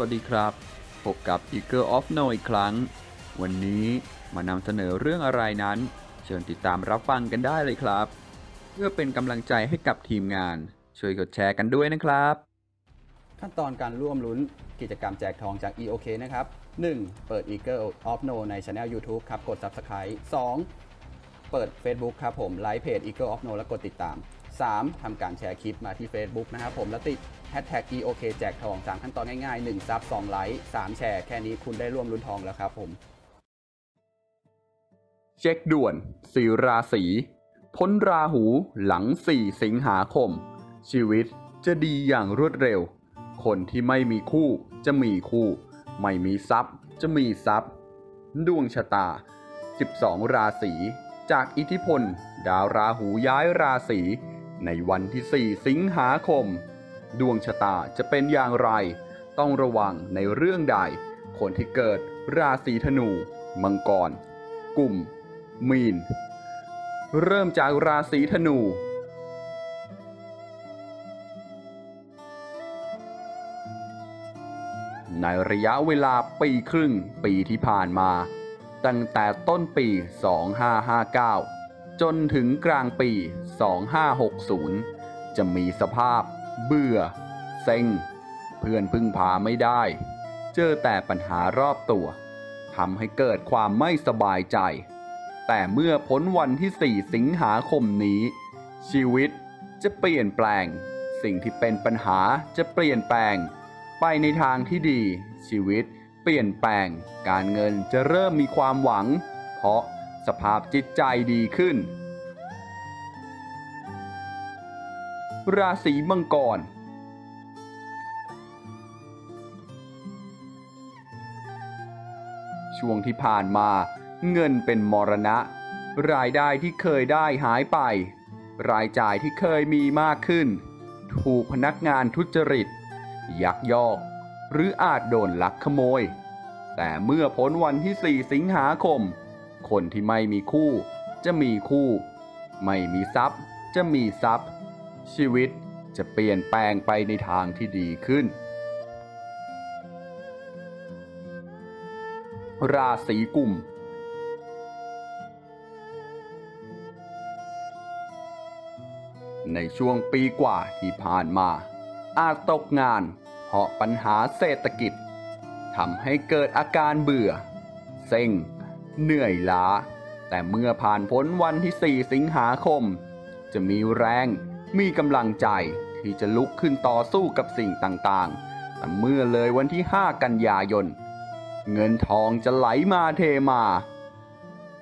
วัสดีครับ พบกับ Eagle of No อีกครั้ง วันนี้มานำเสนอเรื่องอะไรนั้น เชิญติดตามรับฟังกันได้เลยครับ เพื่อเป็นกำลังใจให้กับทีมงาน ช่วยกดแชร์กันด้วยนะครับ ขั้นตอนการร่วมลุ้นกิจกรรมแจกทองจาก EOK นะครับ 1. เปิด Eagle of No ใน Channel YouTube ครับ กด Subscribe 2. เปิด Facebook ครับผมไลค์เพจ Eagle of No แล้วกดติดตาม 3. ทำการแชร์คลิปมาที่ Facebook นะครับผมแล้วติด Hashtag EOK แจกทอง 3 ขั้นตอนง่ายๆ 1 ซับ 2 ไลค์ 3 แชร์ แค่นี้คุณได้ร่วมลุ้นทองแล้วครับผม เช็คด่วนสีราศีพ้นราหูหลัง 4 สิงหาคม ชีวิตจะดีอย่างรวดเร็ว คนที่ไม่มีคู่จะมีคู่ ไม่มีทรัพย์ จะมีทรัพย์ ดวงชะตา 12 ราศี จากอิทธิพล ดาวราหูย้ายราศีในวันที่ 4 สิงหาคม ดวงชะตาจะเป็นอย่างไร ต้องระวังในเรื่องใด คนที่เกิดราศีธนู มังกร กลุ่ม มีน เริ่มจากราศีธนูในระยะเวลาปีครึ่งปีที่ผ่านมา ตั้งแต่ต้นปี 2559 จนถึงกลางปี 2560 จะมีสภาพ เบื่อ เซ็ง เพื่อนพึ่งพาไม่ได้ เจอแต่ปัญหารอบตัวทำให้เกิดความไม่สบายใจ แต่เมื่อพ้นวันที่ 4 สิงหาคมนี้ ชีวิตจะเปลี่ยนแปลง สิ่งที่เป็นปัญหาจะเปลี่ยนแปลง ไปในทางที่ดีชีวิต เปลี่ยนแปลง การเงินจะเริ่มมีความหวัง เพราะสภาพจิตใจดีขึ้น ราศีมังกร ช่วงที่ผ่านมาเงินเป็นมรณะ รายได้ที่เคยได้หายไป รายจ่ายที่เคยมีมากขึ้น ถูกพนักงานทุจริต ยักยอก หรืออาจโดนลักขโมย แต่เมื่อพ้นวันที่ 4 สิงหาคม คนที่ไม่มีคู่ จะมีคู่ ไม่มีทรัพย์ จะมีทรัพย์ ชีวิตจะเปลี่ยนแปลงไปในทางที่ดีขึ้น ราศีกุมในช่วงปีกว่าที่ผ่านมา อาจตกงาน เพราะปัญหาเศรษฐกิจทำให้เกิดอาการเบื่อ เซ็ง เหนื่อยล้า แต่เมื่อผ่านพ้นวันที่ 4 สิงหาคม จะมีแรง มีกำลังใจที่จะลุกขึ้นต่อสู้กับสิ่งต่างๆ แต่เมื่อเลยวันที่ 5 กันยายน เงินทองจะไหลมาเทมา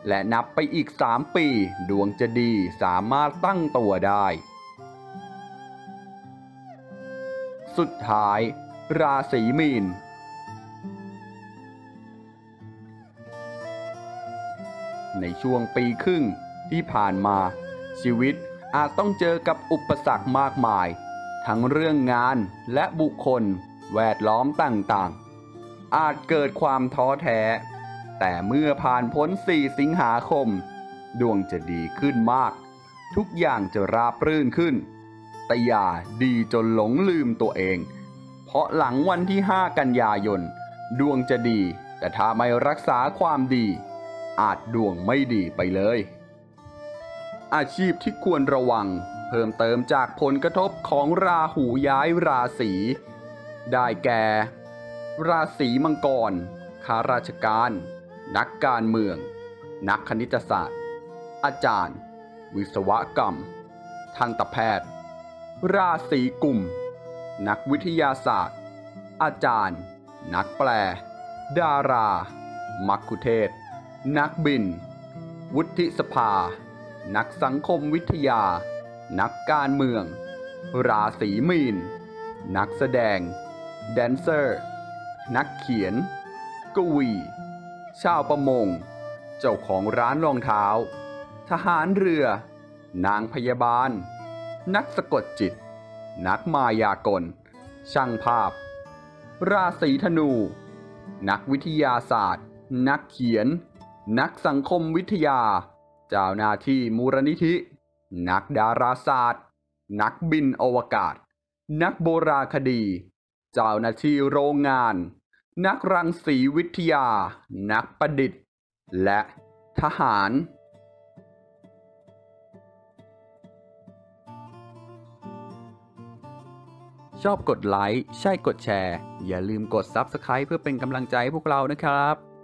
และนับไปอีก 3 ปี ดวงจะดีสามารถตั้งตัวได้ สุดท้าย ราศีมีน ในช่วงปีครึ่งที่ผ่านมา ชีวิตอาจต้องเจอกับอุปสรรคมากมาย ทั้งเรื่องงานและบุคคลแวดล้อมต่างๆ อาจเกิดความท้อแท้ แต่เมื่อผ่านพ้น 4 สิงหาคม ดวงจะดีขึ้นมาก ทุกอย่างจะราบรื่นขึ้น แต่อย่าดีจนหลงลืมตัวเอง เพราะหลังวันที่ 5 กันยายน ดวงจะดี แต่ถ้าไม่รักษาความดี อาจดวงไม่ดีไปเลย อาชีพที่ควรระวัง เพิ่มเติมจากผลกระทบของราหูย้ายราศีได้แก่ ราศีมังกรข้าราชการ นักการเมือง นักคณิตศาสตร์ อาจารย์ วิศวกรรม ทันตแพทย์ ราศีกุมนักวิทยาศาสตร์ อาจารย์ นักแปล ดารา มักคุเทศ นักบิน วุฒิสภา นักสังคมวิทยา นักการเมือง ราศีมีน นักแสดง แดนเซอร์ นักเขียน กวี ชาวประมง เจ้าของร้านรองเท้า ทหารเรือ นางพยาบาล นักสะกดจิต นักมายากล ช่างภาพ ราศีธนู นักวิทยาศาสตร์ นักเขียน นักสังคมวิทยา เจ้าหน้าที่มูลนิธิ นักดาราศาสตร์ นักบินอวกาศ นักโบราณคดี เจ้าหน้าที่โรงงาน นักรังสีวิทยา นักประดิษฐ์ และทหาร ชอบกดไลค์ ใช่กดแชร์ อย่าลืมกด Subscribe เพื่อเป็นกำลังใจให้พวกเรานะครับ